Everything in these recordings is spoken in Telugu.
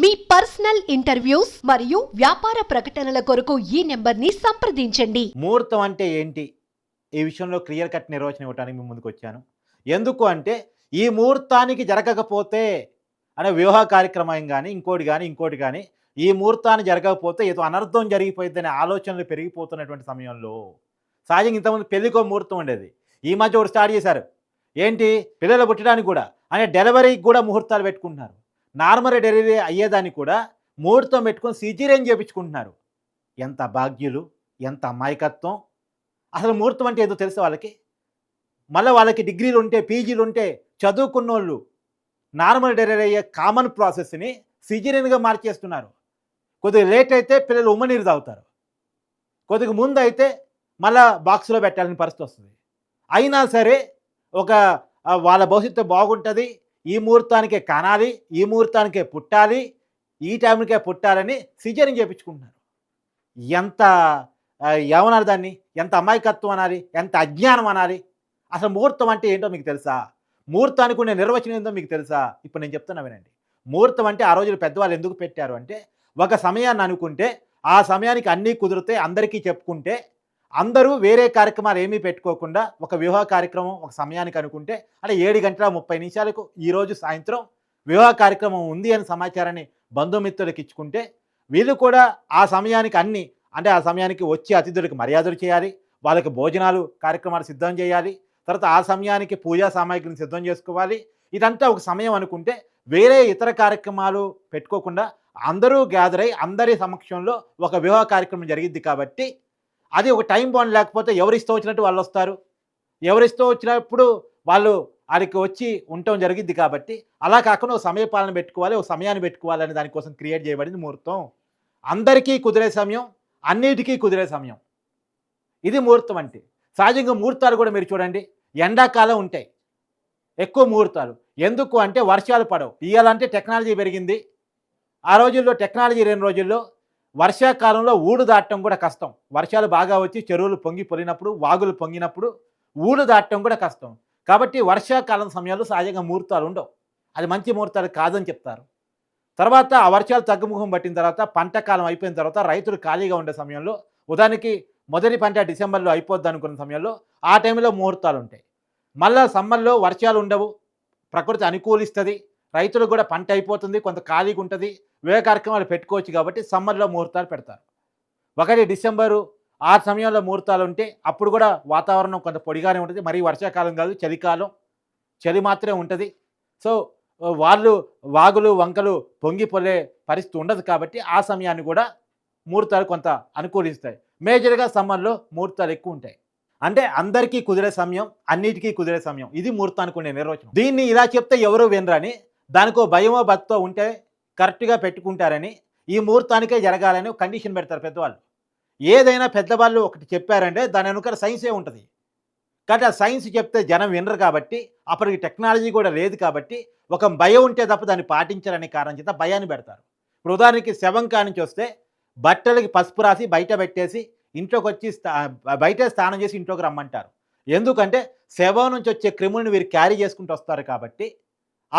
మీ పర్సనల్ ఇంటర్వ్యూస్ మరియు వ్యాపార ప్రకటనల కొరకు ఈ నెంబర్ని సంప్రదించండి. ముహూర్తం అంటే ఏంటి? ఈ విషయంలో క్లియర్ కట్ నిర్వచనం ఇవ్వడానికి మేము ముందుకు వచ్చాను. ఎందుకు అంటే ఈ ముహూర్తానికి జరగకపోతే అనే వివాహ కార్యక్రమం కానీ ఇంకోటి కానీ ఇంకోటి కానీ ఈ ముహూర్తాన్ని జరగకపోతే ఏదో అనర్థం జరిగిపోయిందనే ఆలోచనలు పెరిగిపోతున్నటువంటి సమయంలో సహజంగా ఇంతకుముందు పెళ్ళికో ముహూర్తం ఉండేది. ఈ మధ్య ఒకటి స్టార్ట్ చేశారు. ఏంటి? పిల్లలు పుట్టడానికి కూడా అనే డెలివరీకి కూడా ముహూర్తాలు పెట్టుకుంటున్నారు. నార్మల్ డెలివరీ అయ్యేదాన్ని కూడా ముహూర్తం పెట్టుకొని సిజీరియన్ చేయించుకుంటున్నారు ఎంత భాగ్యులు ఎంత అమాయకత్వం. అసలు ముహూర్తం అంటే ఏదో తెలుసు వాళ్ళకి? మళ్ళీ వాళ్ళకి డిగ్రీలు ఉంటే పీజీలు ఉంటే చదువుకున్న వాళ్ళు నార్మల్ డెలివరీ అయ్యే కామన్ ప్రాసెస్ని సిజీరియన్గా మార్చేస్తున్నారు. కొద్దిగా లేట్ అయితే పిల్లలు ఉమ్మనీరు తాగుతారు. కొద్దిగా ముందు అయితే మళ్ళా బాక్స్లో పెట్టాలని పరిస్థితి వస్తుంది. అయినా సరే ఒక వాళ్ళ భవిష్యత్తు బాగుంటుంది. ఈ ముహూర్తానికే కనాలి ఈ ముహూర్తానికే పుట్టాలి ఈ టైంకే పుట్టాలని సిజరీన్ చేయించుకుంటున్నారు ఎంత ఆ, ఏమనాలి దాన్ని? ఎంత అమాయకత్వం అనాలి? ఎంత అజ్ఞానం అనాలి? అసలు ముహూర్తం అంటే ఏంటో మీకు తెలుసా? ముహూర్తానికి ఉండే నిర్వచనం ఏంటో మీకు తెలుసా? ఇప్పుడు నేను చెప్తున్నా వినండి. ముహూర్తం అంటే ఆ రోజులు పెద్దవాళ్ళు ఎందుకు పెట్టారు అంటే ఒక సమయాన్ని అనుకుంటే ఆ సమయానికి అన్నీ కుదిరితే అందరికీ చెప్పుకుంటే అందరూ వేరే కార్యక్రమాలు ఏమీ పెట్టుకోకుండా ఒక వివాహ కార్యక్రమం ఒక సమయానికి అనుకుంటే అంటే ఏడు గంటల ముప్పై నిమిషాలకు ఈరోజు సాయంత్రం వివాహ కార్యక్రమం ఉంది అని సమాచారాన్ని బంధుమిత్రులకు ఇచ్చుకుంటే వీళ్ళు కూడా ఆ సమయానికి అన్ని అంటే ఆ సమయానికి వచ్చే అతిథులకు మర్యాదలు చేయాలి వాళ్ళకి భోజనాలు కార్యక్రమాలు సిద్ధం చేయాలి తర్వాత ఆ సమయానికి పూజా సామాగ్రిని సిద్ధం చేసుకోవాలి. ఇదంతా ఒక సమయం అనుకుంటే వేరే ఇతర కార్యక్రమాలు పెట్టుకోకుండా అందరూ గ్యాదర్ అయి అందరి సమక్షంలో ఒక వివాహ కార్యక్రమం జరిగిద్ది కాబట్టి అది ఒక టైం బాండ్ లేకపోతే ఎవరిస్తూ వచ్చినట్టు వాళ్ళు వస్తారు. ఎవరిస్తూ వచ్చినప్పుడు వాళ్ళు వారికి వచ్చి ఉండటం జరిగింది కాబట్టి అలా కాకుండా ఒక సమయపాలన పెట్టుకోవాలి ఒక సమయాన్ని పెట్టుకోవాలని దానికోసం క్రియేట్ చేయబడింది ముహూర్తం. అందరికీ కుదిరే సమయం అన్నిటికీ కుదిరే సమయం. ఇది ముహూర్తం అంటే. సహజంగా ముహూర్తాలు కూడా మీరు చూడండి ఎండాకాలం ఉంటాయి. ఎక్కువ ముహూర్తాలు. ఎందుకు అంటే వర్షాలు పడవు. ఇవ్వాలంటే టెక్నాలజీ పెరిగింది. ఆ రోజుల్లో టెక్నాలజీ రెండు రోజుల్లో వర్షాకాలంలో ఊడు దాటడం కూడా కష్టం. వర్షాలు బాగా వచ్చి చెరువులు పొంగి పొలినప్పుడు వాగులు పొంగినప్పుడు ఊడు దాటడం కూడా కష్టం. కాబట్టి వర్షాకాలం సమయాల్లో సహజంగా ముహూర్తాలు ఉండవు. అది మంచి ముహూర్తాలు కాదని చెప్తారు. తర్వాత ఆ వర్షాలు తగ్గుముఖం పట్టిన తర్వాత పంట కాలం అయిపోయిన తర్వాత రైతులు ఖాళీగా ఉండే సమయంలో ఉదాహరణకి మొదటి పంట డిసెంబర్లో అయిపోద్ది అనుకున్న సమయంలో ఆ టైంలో ముహూర్తాలు ఉంటాయి. మళ్ళా సమ్మర్లో వర్షాలు ఉండవు. ప్రకృతి అనుకూలిస్తుంది. రైతులకు కూడా పంట అయిపోతుంది కొంత ఖాళీగా ఉంటుంది వేరే కార్యక్రమాలు పెట్టుకోవచ్చు కాబట్టి సమ్మర్లో ముహూర్తాలు పెడతారు. ఒకటి డిసెంబరు ఆ సమయంలో ముహూర్తాలు ఉంటే అప్పుడు కూడా వాతావరణం కొంత పొడిగానే ఉంటుంది మరీ వర్షాకాలం కాదు చలికాలం చలి మాత్రమే ఉంటుంది. సో వాళ్ళు వాగులు వంకలు పొంగిపోలే పరిస్థితి ఉండదు కాబట్టి ఆ సమయాన్ని కూడా ముహూర్తాలు కొంత అనుకూలిస్తాయి. మేజర్గా సమ్మర్లో ముహూర్తాలు ఎక్కువ ఉంటాయి. అంటే అందరికీ కుదిరే సమయం అన్నిటికీ కుదిరే సమయం. ఇది ముహూర్తానికి ఉండే నిర్వచనం. దీన్ని ఇలా చెప్తే ఎవరు వినరని దానికో భయమో భక్తో ఉంటే కరెక్ట్గా పెట్టుకుంటారని ఈ ముహూర్తానికే జరగాలని కండిషన్ పెడతారు పెద్దవాళ్ళు. ఏదైనా పెద్దవాళ్ళు ఒకటి చెప్పారంటే దాని వెనుక సైన్సే ఉంటుంది. కాబట్టి ఆ సైన్స్ చెప్తే జనం వినరు కాబట్టి అప్పటికి టెక్నాలజీ కూడా లేదు కాబట్టి ఒక భయం ఉంటే తప్ప దాన్ని పాటించాలనే కారణం చేత భయాన్ని పెడతారు. ఇప్పుడు ఉదాహరణకి శవం కానించి వస్తే బట్టలకి పసుపు రాసి బయట పెట్టేసి ఇంట్లోకి వచ్చి స్థా- బయటే స్నానం చేసి ఇంట్లోకి రమ్మంటారు. ఎందుకంటే శవం నుంచి వచ్చే క్రిములను వీరు క్యారీ చేసుకుంటూ వస్తారు కాబట్టి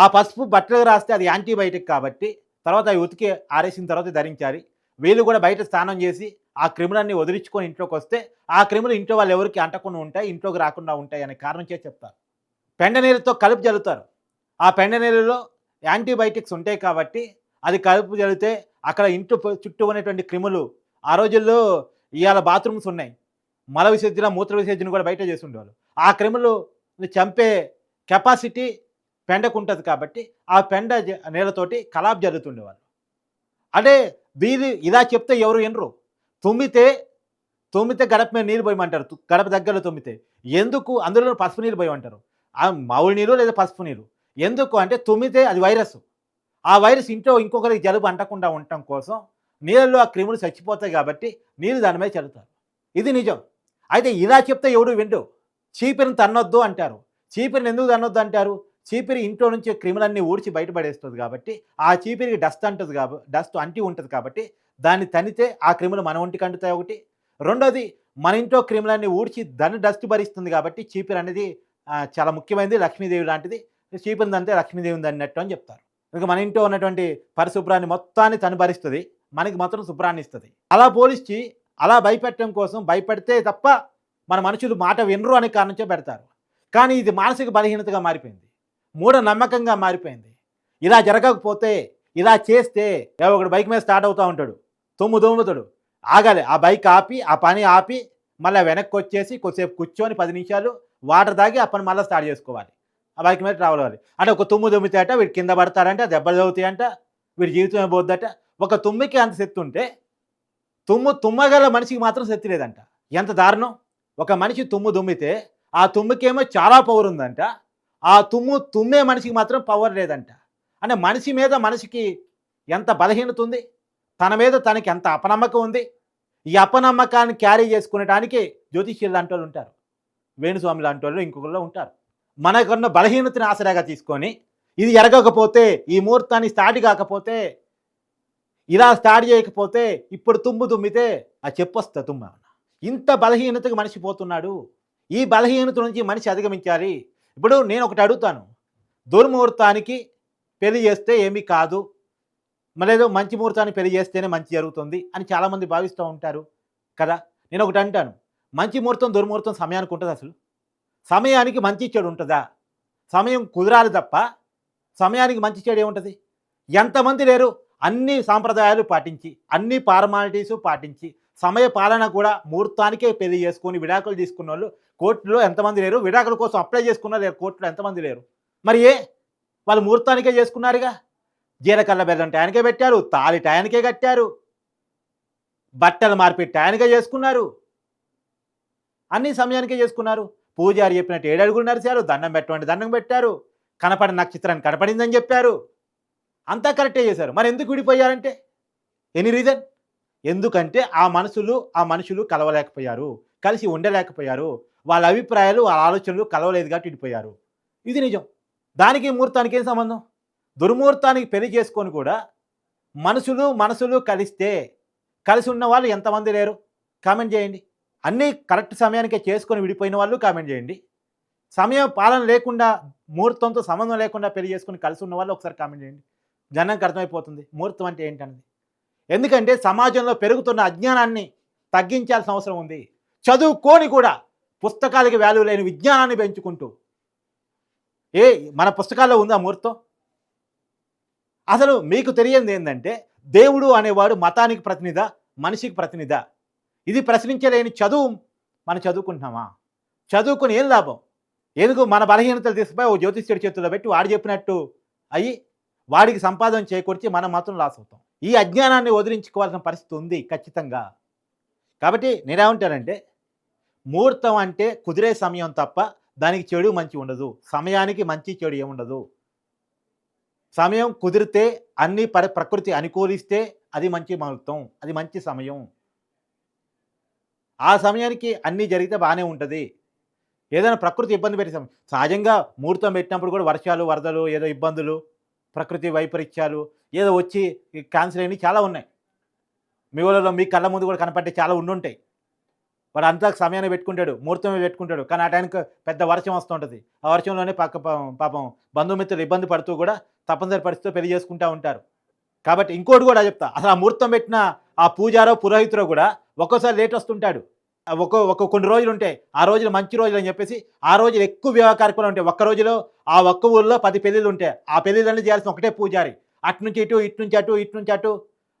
ఆ పసుపు బట్టలకు రాస్తే అది యాంటీబయాటిక్ కాబట్టి తర్వాత అవి ఉతికి ఆరేసిన తర్వాత ధరించాలి. వీళ్ళు కూడా బయట స్నానం చేసి ఆ క్రిములన్నీ వదిలించుకొని ఇంట్లోకి వస్తే ఆ క్రిములు ఇంట్లో వాళ్ళు ఎవరికి అంటకుండా ఉంటాయి ఇంట్లోకి రాకుండా ఉంటాయి అనే కారణం చేసి చెప్తారు. పెండ నీళ్ళతో కలుపు జల్లుతారు. ఆ పెండ నీళ్ళలో యాంటీబయాటిక్స్ ఉంటాయి కాబట్టి అది కలుపు జల్లితే అక్కడ ఇంట్లో చుట్టూ ఉన్నటువంటి క్రిములు ఆ రోజుల్లో ఇవాళ బాత్రూమ్స్ ఉన్నాయి. మల విసర్జన మూత్ర విసర్జన కూడా బయట చేసి ఉండేవాళ్ళు. ఆ క్రిములు చంపే కెపాసిటీ పెండకు ఉంటుంది కాబట్టి ఆ పెండ నీళ్ళతోటి కలాబ్ జరుగుతుండేవాళ్ళు అంటే వీరి ఇలా చెప్తే ఎవరు వినరు తుమ్మితే తుమ్మితే గడప మీద నీళ్ళు పోయమంటారు. గడప దగ్గరలో తుమ్మితే. ఎందుకు అందులో పసుపు నీళ్ళు పోయమంటారు? ఆ మామూలు నీళ్ళు లేదా పసుపు నీళ్ళు? ఎందుకు అంటే తుమ్మితే అది వైరస్. ఆ వైరస్ ఇంట్లో ఇంకొకరికి జలుబు అంటకుండా ఉండటం కోసం నీళ్ళల్లో ఆ క్రిములు చచ్చిపోతాయి కాబట్టి నీళ్ళు దాని మీద చల్లుతారు. ఇది నిజం. అయితే ఇలా చెప్తే ఎవడు విండు? చీపిరిని తన్నొద్దు అంటారు. చీపిరిని ఎందుకు తన్నొద్దు అంటారు? చీపిరి ఇంట్లో నుంచి క్రిములన్నీ ఊడ్చి బయటపడేస్తుంది కాబట్టి ఆ చీపిరికి డస్ట్ అంటుంది కాబట్టి డస్ట్ అంటి ఉంటుంది కాబట్టి దాన్ని తనితే ఆ క్రిములు మన ఒంటికి అంటుతాయి ఒకటి. రెండోది మన ఇంట్లో క్రిములన్నీ ఊడ్చి దాన్ని డస్ట్ భరిస్తుంది కాబట్టి చీపిరి అనేది చాలా ముఖ్యమైనది. లక్ష్మీదేవి లాంటిది. చీపిరి అంతే లక్ష్మీదేవి అన్నట్టు అని చెప్తారు. ఇక మన ఇంట్లో ఉన్నటువంటి పరిశుభ్రాన్ని మొత్తాన్ని తను భరిస్తుంది. మనకి మాత్రం శుభ్రాన్ని ఇస్తుంది. అలా పోలిచ్చి అలా భయపెట్టడం కోసం భయపెడితే తప్ప మన మనుషులు మాట వినరు అనే కారణంచే పెడతారు. కానీ ఇది మానసిక బలహీనతగా మారిపోయింది. మూఢనమ్మకంగా మారిపోయింది. ఇలా జరగకపోతే ఇలా చేస్తే ఒకడు బైక్ మీద స్టార్ట్ అవుతూ ఉంటాడు. తుమ్ము దొమ్ముతాడు ఆగాలి. ఆ బైక్ ఆపి ఆ పని ఆపి మళ్ళీ వెనక్కి వచ్చేసి కొద్దిసేపు కూర్చొని పది నిమిషాలు వాటర్ తాగి ఆ పని మళ్ళీ స్టార్ట్ చేసుకోవాలి. ఆ బైక్ మీద ట్రావెల్ అవ్వాలి. అంటే ఒక తుమ్ము తుమ్మితే అంట వీడు కింద పడతాడంట దెబ్బలు తగ్గుతాయంట వీడి జీవితమే పోద్దట. ఒక తుమ్మికి అంత శక్తి ఉంటే తుమ్ము తుమ్మగల మనిషికి మాత్రం శక్తి లేదంట. ఎంత దారుణం. ఒక మనిషి తుమ్ము దుమ్మితే ఆ తుమ్ముకేమో చాలా పవర్ ఉందంట. ఆ తుమ్ము తుమ్మే మనిషికి మాత్రం పవర్ లేదంట. అంటే మనిషి మీద మనిషికి ఎంత బలహీనత ఉంది? తన మీద తనకి ఎంత అపనమ్మకం ఉంది? ఈ అపనమ్మకాన్ని క్యారీ చేసుకునేటానికి జ్యోతిష్యులు లాంటి వాళ్ళు ఉంటారు. వేణుస్వామి లాంటి వాళ్ళు ఇంకొకళ్ళు ఉంటారు. మనకున్న బలహీనతని ఆసరాగా తీసుకొని ఇది ఎరగకపోతే ఈ ముహూర్తాన్ని స్టార్ట్ కాకపోతే ఇలా స్టార్ట్ చేయకపోతే ఇప్పుడు తుమ్ము తుమ్మితే ఆ చెప్పొస్తా తుమ్మ ఇంత బలహీనతకు మనిషి పోతున్నాడు. ఈ బలహీనత నుంచి మనిషి అధిగమించాలి. ఇప్పుడు నేను ఒకటి అడుగుతాను. దుర్ముహూర్తానికి పెళ్ళి చేస్తే ఏమీ కాదు. మరేదో మంచి ముహూర్తాన్ని పెళ్ళి చేస్తేనే మంచి జరుగుతుంది అని చాలామంది భావిస్తూ ఉంటారు కదా. నేను ఒకటి అంటాను. మంచి ముహూర్తం దుర్ముహూర్తం సమయానికి ఉంటుంది అసలు? సమయానికి మంచి చెడు ఉంటుందా? సమయం కుదరాలి తప్ప సమయానికి మంచి చెడు ఏముంటుంది? ఎంతమంది లేరు? అన్ని సాంప్రదాయాలు పాటించి అన్ని ఫార్మాలిటీస్ పాటించి సమయ పాలన కూడా ముహూర్తానికే పెళ్ళి చేసుకొని విడాకులు తీసుకున్న వాళ్ళు కోర్టులో ఎంతమంది లేరు? విడాకుల కోసం అప్లై చేసుకున్న లేరు కోర్టులో ఎంతమంది లేరు? మరి ఏ? వాళ్ళు ముహూర్తానికే చేసుకున్నారుగా? జీలకర్ర బెల్లం టయానికే పెట్టారు తాళి టయానికే కట్టారు బట్టలు మార్పి టయానికే చేసుకున్నారు. అన్ని సమయానికే చేసుకున్నారు. పూజారి చెప్పినట్టు ఏడు అడుగులు నరిశారు దండం పెట్టమంటే దండం పెట్టారు. కనపడిన నక్షత్రాన్ని కనపడిందని చెప్పారు. అంతా కరెక్టే చేశారు. మరి ఎందుకు విడిపోయారంటే? Any reason? ఎందుకంటే ఆ మనసులు ఆ మనుషులు కలవలేకపోయారు కలిసి ఉండలేకపోయారు. వాళ్ళ అభిప్రాయాలు వాళ్ళ ఆలోచనలు కలవలేదు కాబట్టి ఇడిపోయారు ఇది నిజం. దానికి ముహూర్తానికి ఏం సంబంధం? దుర్ముహూర్తానికి పెళ్ళి చేసుకొని కూడా మనసులు మనసులు కలిస్తే కలిసి ఉన్న వాళ్ళు ఎంతమంది లేరు? కామెంట్ చేయండి. అన్నీ కరెక్ట్ సమయానికే చేసుకొని విడిపోయిన వాళ్ళు కామెంట్ చేయండి. సమయం పాలన లేకుండా ముహూర్తంతో సంబంధం లేకుండా పెళ్ళి చేసుకుని కలిసి ఉన్న వాళ్ళు ఒకసారి కామెంట్ చేయండి. జనానికి అర్థమైపోతుంది. ముహూర్తం అంటే ఏంటన్నది? ఎందుకంటే సమాజంలో పెరుగుతున్న అజ్ఞానాన్ని తగ్గించాల్సిన అవసరం ఉంది. చదువుకోని కూడా పుస్తకాలకి వాల్యూ లేని విజ్ఞానాన్ని పెంచుకుంటూ. ఏ మన పుస్తకాల్లో ఉందా ముహూర్తం అసలు మీకు తెలియంది ఏంటంటే దేవుడు అనేవాడు మతానికి ప్రతినిధ మనిషికి ప్రతినిధ. ఇది ప్రశ్నించలేని చదువు మనం చదువుకుంటున్నామా? చదువుకుని ఏం లాభం? ఎందుకు మన బలహీనతలు తీసుకుపోయి ఓ జ్యోతిష్యుడి చేతుల్లో పెట్టి వాడు చెప్పినట్టు అయ్యి వాడికి సంపాదన చేకూర్చి మనం మాత్రం లాస్ అవుతాం. ఈ అజ్ఞానాన్ని వదిలించుకోవాల్సిన పరిస్థితి ఉంది ఖచ్చితంగా. కాబట్టి నేనేమంటానంటే ముహూర్తం అంటే కుదిరే సమయం తప్ప దానికి చెడు మంచి ఉండదు. సమయానికి మంచి చెడు ఏముండదు సమయం కుదిరితే అన్ని ప్రకృతి అనుకూలిస్తే అది మంచి ముహూర్తం అది మంచి సమయం. ఆ సమయానికి అన్నీ జరిగితే బాగానే ఉంటుంది. ఏదైనా ప్రకృతి ఇబ్బంది పెట్టే సమయం సహజంగా ముహూర్తం పెట్టినప్పుడు కూడా వర్షాలు వరదలు ఏదో ఇబ్బందులు ప్రకృతి వైపరీత్యాలు ఏదో వచ్చి క్యాన్సిల్ అయినవి చాలా ఉన్నాయి. మీ ఊళ్ళలో మీ కళ్ళ ముందు కూడా కనపడే చాలా ఉండుంటాయి. వాడు అంతా సమయాన్ని పెట్టుకుంటాడు ముహూర్తమే పెట్టుకుంటాడు కానీ ఆ టైంకి పెద్ద వర్షం వస్తుంటుంది ఆ వర్షంలోనే పక్క పాపం బంధుమిత్రులు ఇబ్బంది పడుతూ కూడా తప్పనిసరి పరిస్థితితో పెళ్ళి చేసుకుంటూ ఉంటారు. కాబట్టి ఇంకోటి కూడా చెప్తా అసలు ఆ ముహూర్తం పెట్టిన ఆ పూజారో పురోహితురో కూడా ఒక్కోసారి లేట్ వస్తుంటాడు. ఒక ఒక్కో ఒక్కో కొన్ని రోజులు ఉంటాయి ఆ రోజులు మంచి రోజులు అని చెప్పేసి ఆ రోజులు ఎక్కువ వివాహ కార్యక్రమాలు ఉంటాయి ఒక్క రోజులో ఆ ఒక్క ఊళ్ళో పది పెళ్ళిళ్ళు ఉంటాయి ఆ పెళ్ళిళ్ళని చేయాల్సిన ఒకటే పూజారి. అటు నుంచి ఇటు ఇటు నుంచి అటు ఇటు నుంచి అటు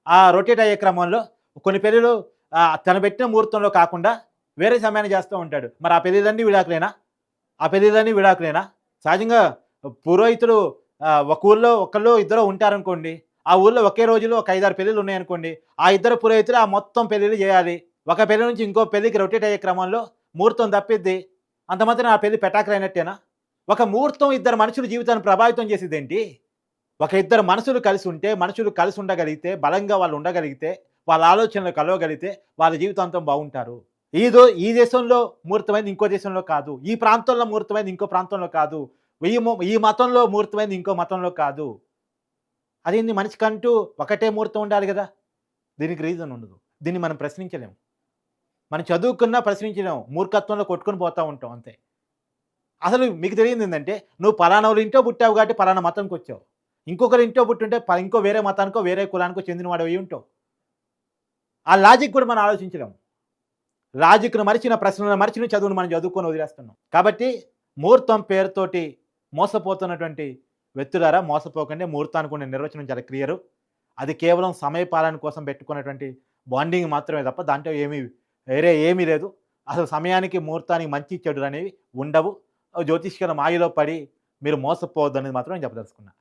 ఆ రొటేట్ అయ్యే క్రమంలో కొన్ని పెళ్ళిళ్ళు తన తను పెట్టిన ముహూర్తంలో కాకుండా వేరే సమయాన్ని చేస్తూ ఉంటాడు. మరి ఆ పెళ్ళిళ్ళన్నీ విడాకులేనా? ఆ పెళ్ళిళ్ళన్నీ విడాకులేనా? సహజంగా పురోహితులు ఒక ఊళ్ళో ఒకళ్ళు ఇద్దరు ఉంటారనుకోండి ఆ ఊళ్ళో ఒకే రోజులో ఒక ఐదారు పెళ్ళిళ్ళు ఉన్నాయనుకోండి ఆ ఇద్దరు పురోహితులు ఆ మొత్తం పెళ్ళిళ్ళు చేయాలి. ఒక పెళ్ళి నుంచి ఇంకో పెళ్ళికి రొటేట్ అయ్యే క్రమంలో ముహూర్తం తప్పిద్ది. అంత ఆ పెళ్ళి పెటాకులైనట్టేనా ఒక ముహూర్తం ఇద్దరు మనుషుల జీవితాన్ని ప్రభావితం చేసేది ఏంటి ఒక ఇద్దరు మనుషులు కలిసి ఉంటే మనుషులు కలిసి ఉండగలిగితే బలంగా వాళ్ళు ఉండగలిగితే వాళ్ళ ఆలోచనలు కలవగలిగితే వాళ్ళ జీవితాంతం బాగుంటారు. ఈ దో ఈ దేశంలో ముహూర్తమైంది ఇంకో దేశంలో కాదు. ఈ ప్రాంతంలో ముహూర్తమైంది ఇంకో ప్రాంతంలో కాదు. ఈ ఈ మతంలో ముహూర్తమైంది ఇంకో మతంలో కాదు. అదేంది మనిషికంటూ ఒకటే ముహూర్తం ఉండాలి కదా? దీనికి రీజన్ ఉండదు. దీన్ని మనం ప్రశ్నించలేము. మనం చదువుకున్నా ప్రశ్నించడం మూర్ఖత్వంలో కొట్టుకొని పోతూ ఉంటాం అంతే. అసలు మీకు తెలియదు ఏంటంటే నువ్వు పలానా ఇంట్లో పుట్టావు కాబట్టి పలానా మతంకి వచ్చావు. ఇంకొకరి ఇంట్లో పుట్టుంటే ప- ఇంకో వేరే మతానికో వేరే కులానికో చెందినవాడు అయి ఉంటావు. ఆ లాజిక్ కూడా మనం ఆలోచించలేము లాజిక్ను మరిచిన ప్రశ్నలను మరిచిన చదువును మనం చదువుకొని వదిలేస్తున్నాం. కాబట్టి ముహూర్తం పేరుతోటి మోసపోతున్నటువంటి వ్యక్తులారా మోసపోకండి. ముహూర్తానికి ఉండే నిర్వచనం చాలా క్లియరు. అది కేవలం సమయపాలన కోసం పెట్టుకున్నటువంటి బాండింగ్ మాత్రమే తప్ప దాంట్లో ఏమీ వేరే ఏమీ లేదు. అసలు సమయానికి ముహూర్తానికి మంచి చెడు అనేవి ఉండవు. జ్యోతిష్కర మాయలో పడి మీరు మోసపోవద్దు అనేది మాత్రం నేను చెప్పదలుచుకున్నాను